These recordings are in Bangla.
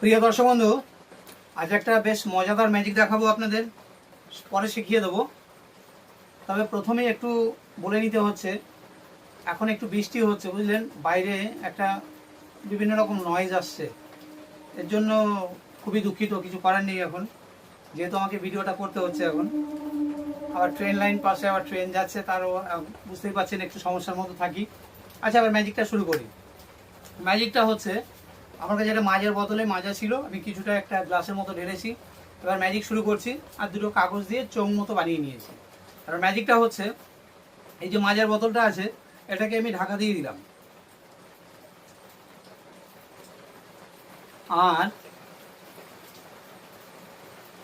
প্রিয় দর্শক বন্ধু, আজ একটা বেশ মজাদার ম্যাজিক দেখাবো আপনাদের। পরে শিখিয়ে দেবো। তবে প্রথমেই একটু বলে নিতে হচ্ছে, এখন একটু বৃষ্টি হচ্ছে, বুঝলেন? বাইরে একটা বিভিন্ন রকম নয়েজ আসছে। এর জন্য খুবই দুঃখিত, কিছু করার নেই এখন। যেহেতু আমাকে ভিডিওটা করতে হচ্ছে এখন। আবার ট্রেন লাইন পাশে আবার ট্রেন যাচ্ছে তারও বুঝতেই পারছেন, একটু সমস্যার মতো থাকি। আচ্ছা আবার ম্যাজিকটা শুরু করি। ম্যাজিকটা হচ্ছে আমার কাছে একটা মাজার বোতলে মাজা ছিল। আমি কিছুটা একটা গ্লাসের মতো ঢেলেছি। এবার ম্যাজিক শুরু করছি। আর দুটো কাগজ দিয়ে চোং মতো বানিয়ে নিয়েছি। আর ম্যাজিকটা হচ্ছে, এই যে মাজার বোতলটা আছে, এটাকে আমি ঢাকা দিয়ে দিলাম। আর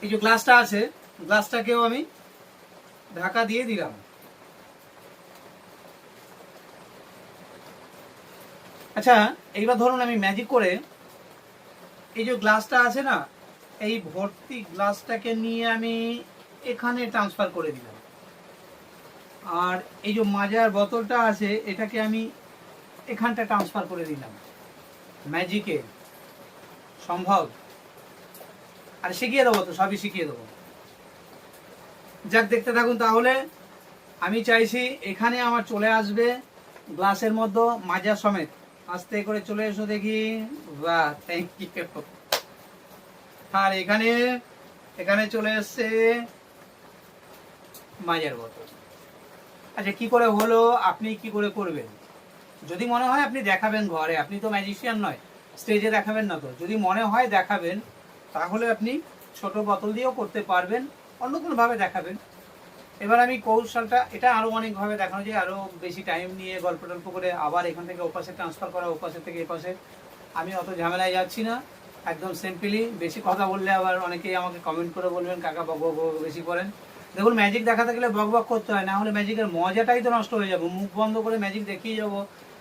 এই যে গ্লাসটা আছে, গ্লাসটাকেও আমি ঢাকা দিয়ে দিলাম। আচ্ছা এইবার ধরুন আমি ম্যাজিক করে এই যে গ্লাসটা আছে না, এই ভর্তি গ্লাসটাকে নিয়ে আমি এখানে ট্রান্সফার করে দিলাম। আর এই যে মাজার বোতলটা আছে, এটাকে আমি এখানটা ট্রান্সফার করে দিলাম। ম্যাজিকে সম্ভব? আর শিখিয়ে দেবো তো, সবই শিখিয়ে দেবো। যাক, দেখতে থাকুন তাহলে। আমি চাইছি এখানে আমার চলে আসবে গ্লাসের মধ্যে মাজা সমেত। আস্তে করে চলে এসো দেখি। বাহ থ্যাংক ইউ আর এখানে এখানে চলে এসছে মাজার বোতল। আচ্ছা কি করে হলো? আপনি কি করে করবেন? যদি মনে হয় আপনি দেখাবেন ঘরে, আপনি তো ম্যাজিশিয়ান নয় স্টেজে দেখাবেন না তো। যদি মনে হয় দেখাবেন, তাহলে আপনি ছোট বোতল দিয়েও করতে পারবেন অন্য কোনোভাবে দেখাবেন। এবার আমি কৌশলটা, এটা আরও অনেকভাবে দেখানো যায়, আরও বেশি টাইম নিয়ে গল্প টল্প করে আবার এখান থেকে ওপাশে ট্রান্সফার করা, ওপাশে থেকে এপাশে। আমি অত ঝামেলায় যাচ্ছি না, একদম সিম্পলি বেশি কথা বললে আবার অনেকেই আমাকে কমেন্ট করে বলবেন, কাকা বক বক বক বেশি করেন। দেখুন ম্যাজিক দেখাতে গেলে বক বক করতে হয়, না হলে ম্যাজিকের মজাটাই তো নষ্ট হয়ে যাবে। মুখ বন্ধ করে ম্যাজিক দেখিয়ে যাব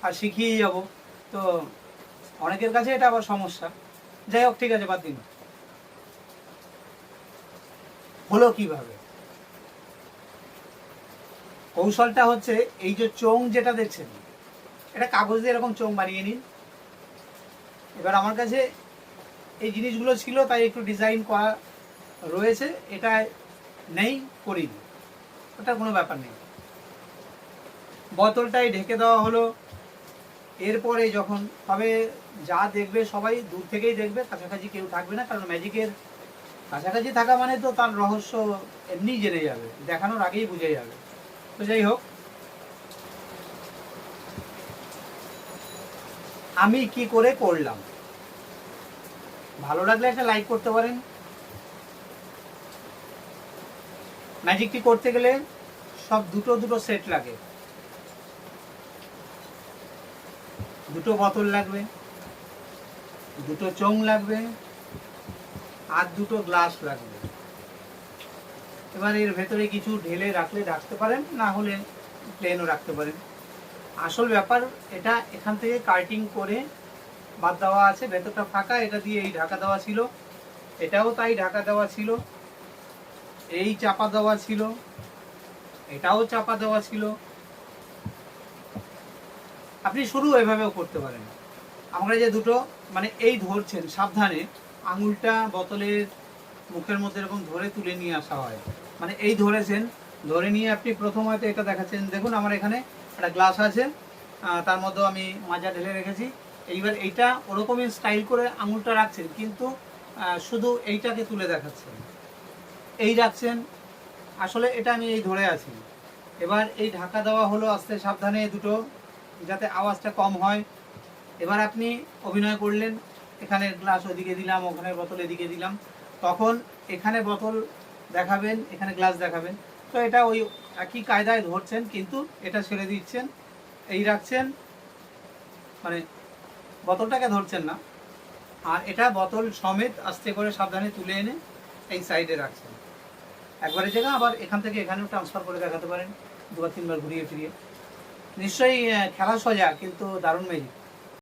আর শিখিয়ে যাব। তো অনেকের কাছে এটা আবার সমস্যা। যাই হোক, ঠিক আছে, বাদ দিন। হলো কীভাবে? কৌশলটা হচ্ছে এই যে চোং যেটা দেখছেন, এটা কাগজ দিয়ে এরকম চোং বানিয়ে নিন। এবার আমার কাছে এই জিনিসগুলো ছিল, তাই একটু ডিজাইন করা রয়েছে, এটা নেই, করিনি। ওটা কোনো ব্যাপার নেই। বোতলটাই ঢেকে দেওয়া হলো। এরপরে যখন, তবে যা দেখবে সবাই, দূর থেকেই দেখবে, কাছাকাছি কেউ থাকবে না, কারণ ম্যাজিকের কাছাকাছি থাকা মানে তো তার রহস্য এমনি জেনে যাবে, দেখানোর আগেই বুঝে যাবে। তো যাই হোক। আমি কি করে করলাম? ভালো লাগলে একটা লাইক করতে পারেন। ম্যাজিকটি করতে গেলে সব দুটো দুটো সেট লাগে। দুটো বোতল লাগবে, দুটো চোং লাগবে, আর দুটো গ্লাস লাগবে। এবার এর ভেতরে কিছু ঢেলে রাখলে রাখতে পারেন, না হলে প্লেনও রাখতে পারেন। আসল ব্যাপার এটা, এখান থেকে কাটিং করে বাদ দেওয়া আছে, ভেতরটা ফাঁকা, এটা দিয়ে এই ঢাকা দেওয়া ছিল। এটাও তাই ঢাকা দেওয়া ছিল। এই চাপা দেওয়া ছিল। এটাও চাপা দেওয়া ছিল। আপনি শুরু এভাবেও করতে পারেন। আমরা যে দুটো মানে এই ধরছেন, সাবধানে আঙুলটা, বোতলের মুখের মধ্যে এরকম ধরে তুলে নিয়ে আসা হয়। মানে এই ধরেছেন, ধরে নিয়ে আপনি প্রথম হয়তো এটা দেখাচ্ছেন। দেখুন আমার এখানে একটা গ্লাস আছে তার মধ্যেও আমি মাজা ঢেলে রেখেছি। এইবার এইটা ওরকমই স্টাইল করে আঙুলটা রাখছেন, কিন্তু শুধু এইটাকে তুলে দেখাচ্ছেন। এই রাখছেন, আসলে এটা আমি এই ধরে আছি। এবার এই ঢাকা দেওয়া হলো আস্তে সাবধানে দুটো, যাতে আওয়াজটা কম হয়। এবার আপনি অভিনয় করলেন, এখানে গ্লাস ওদিকে দিলাম ওখানে বোতল এদিকে দিলাম। তখন এখানে বোতল দেখাবেন, এখানে গ্লাস দেখাবেন। তো এটা ওই একই কায়দায় ধরছেন, কিন্তু এটা ছেড়ে দিচ্ছেন, এই রাখছেন মানে বোতলটাকে ধরছেন না। আর এটা বোতল সমেত আস্তে করে সাবধানে তুলে এনে এই সাইডে রাখছেন। একবারে জায়গা আবার এখান থেকে এখানেও ট্রান্সফার করে দেখাতে পারেন, দুবার তিনবার ঘুরিয়ে ফিরিয়ে। নিশ্চয়ই খেলা সোজা, কিন্তু দারুণ ম্যাজিক